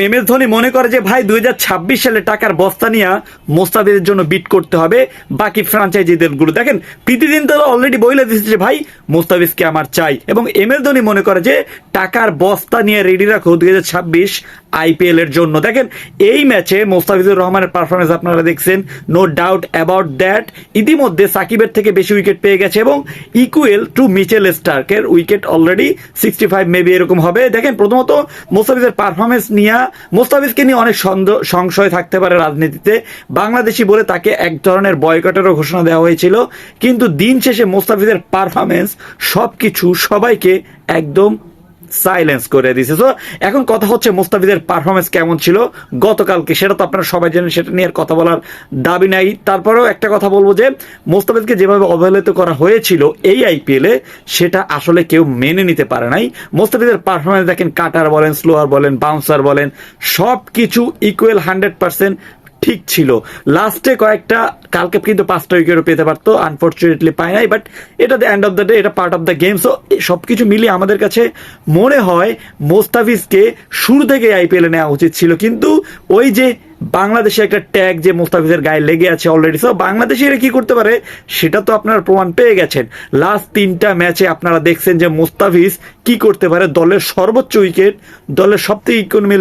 M S Dhoni মনে করে যে, ভাই, দুই হাজার ছাব্বিশ সালে টাকার বস্তা নিয়ে মোস্তাদের জন্য বিট করতে হবে বাকি ফ্রাঞ্চাইজিদেরগুলো। দেখেন, প্রীতিদিন তো অলরেডি বইলে দিচ্ছে যে, ভাই মোস্তাফিজকে আমার চাই। এবং এম এস ধোনি মনে করে যে, টাকার বস্তা নিয়ে রেডি রাখো দুই হাজার ছাব্বিশ আইপিএল এর জন্য। দেখেন, এই ম্যাচে মোস্তাফিজুর রহমানের পারফরমেন্স আপনারা দেখছেন নো ডাউট অ্যাবাউট দ্যাট ইতিমধ্যে সাকিবের থেকে বেশি উইকেট পেয়ে গেছে এবং equal to Mitchell স্টার্কের wicket already sixty five maybe এরকম হবে। দেখেন, প্রথমত মোস্তাফিজের পারফরমেন্স নিয়ে, মোস্তাফিজকে নিয়ে অনেক সন্দেহ- সংশয় থাকতে পারে রাজনীতিতে। বাংলাদেশি বলে তাকে এক ধরনের বয়কটেরও ঘোষণা দেওয়া হয়েছিল। কিন্তু দিন শেষে মোস্তাফিজের পারফরমেন্স সবকিছু সবাইকে একদম সাইলেন্স করে দিছে। তো এখন কথা হচ্ছে মোস্তাফিজের পারফরমেন্স কেমন ছিল? গতকালকে, সেটা তো আপনারা সবাই জানেন, সেটা নিয়ে আর কথা বলার দাবি নাই। তারপরেও একটা কথা বলব যে, মোস্তাফিজকে যেভাবে অবহেলিত করা হয়েছিল এই আইপিএলে সেটা আসলে কেউ মেনে নিতে পারে নাই। মোস্তাফিজের পারফরমেন্স দেখেন, কাটার বলেন স্লোয়ার বলেন বাউন্সার বলেন সব কিছু ইকুয়াল হান্ড্রেড পার্সেন্ট ঠিক ছিল। লাস্টে কয়েকটা, কালকে কিন্তু পাঁচটা উইকেটও পেতে পারতো আনফর্চুনেটলি পায় নাই বাট এটা the end of the day এটা part of the game so কিছু মিলিয়ে আমাদের কাছে মনে হয় মোস্তাফিজকে শুরু থেকে আইপিএলে নেওয়া উচিত ছিল, কিন্তু ওই যে বাংলাদেশে একটা ট্যাগ যে মোস্তাফিজের গায়ে লেগে আছে অলরেডি সো বাংলাদেশিরা কি করতে পারে? সেটা তো আপনারা প্রমাণ পেয়ে গেছেন। লাস্ট তিনটা ম্যাচে আপনারা দেখছেন যে মোস্তাফিজ কি করতে পারে? দলের সর্বোচ্চ উইকেট দলের সবথেকে ইকোনমি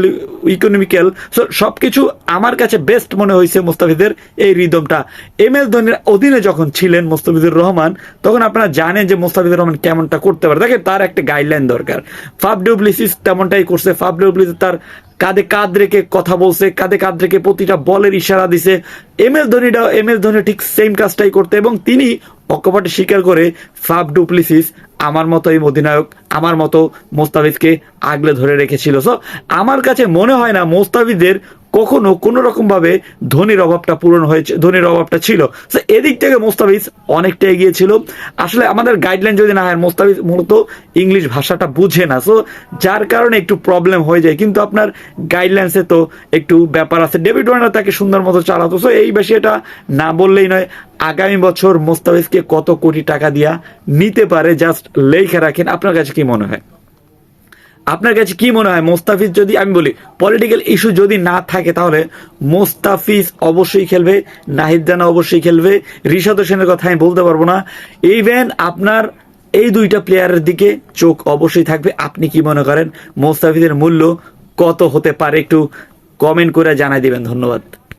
ইকোনমিক্যাল সো সবকিছু আমার কাছে বেস্ট মনে হয়েছে মোস্তাফিজের এই রিদমটা এম এস ধোনির অধীনে যখন ছিলেন মোস্তাফিজুর রহমান, তখন আপনারা জানেন যে মোস্তাফিজুর রহমান কেমনটা করতে পারে। দেখেন, তার একটা গাইডলাইন দরকার। ফাফ ডুপ্লিসিস তেমনটাই করছে। ফাফ ডুপ্লিসিস তার কাঁধে কাঁধ রেখে কথা বলছে, কাঁধে কাঁধ রেখে প্রতিটা বলের ইশারা দিছে। এম এস ধোনিটা, এম এস ধোনি ঠিক সেম কাজটাই করতে এবং তিনি অকপটে স্বীকার করে ফাব ডুপ্লিসিস, আমার মতো এই অধিনায়ক, আমার মতো মোস্তাফিজকে আগলে ধরে রেখেছিল। সো আমার কাছে মনে হয় না, মোস্তাফিজের কখনো কোনো রকম ভাবে ধনির অভাবটা পূরণ হয়েছে, ধনির অভাবটা ছিল। তো এদিক থেকে মোস্তাফিজ অনেকটা এগিয়ে ছিল। আসলে আমাদের গাইডলাইন যদি না হয়, মোস্তাফিজ মূলত ইংলিশ ভাষাটা বুঝে না। সো যার কারণে একটু প্রবলেম হয়ে যায়। কিন্তু আপনার গাইডলাইন্সে তো একটু ব্যাপার আছে। ডেভিড ওয়ার্নার তাকে সুন্দর মতো চালাতো। সো এই বেশি এটা না বললেই নয়। আগামী বছর মোস্তাফিজকে কত কোটি টাকা দিয়া নিতে পারে জাস্ট লেখা রাখেন। আপনার কাছে কি মনে হয়? আপনার কাছে কি মনে হয়, মোস্তাফিজ যদি আমি বলি পলিটিক্যাল ইস্যু যদি না থাকে তাহলে মোস্তাফিজ অবশ্যই খেলবে, নাহিদ জানা অবশ্যই খেলবে ঋষাদ হোসেনের কথা আমি বলতে পারব না। ইভেন আপনার এই দুইটা প্লেয়ারের দিকে চোখ অবশ্যই থাকবে। আপনি কি মনে করেন, মোস্তাফিজের মূল্য কত হতে পারে একটু কমেন্ট করে জানাই দিবেন, ধন্যবাদ।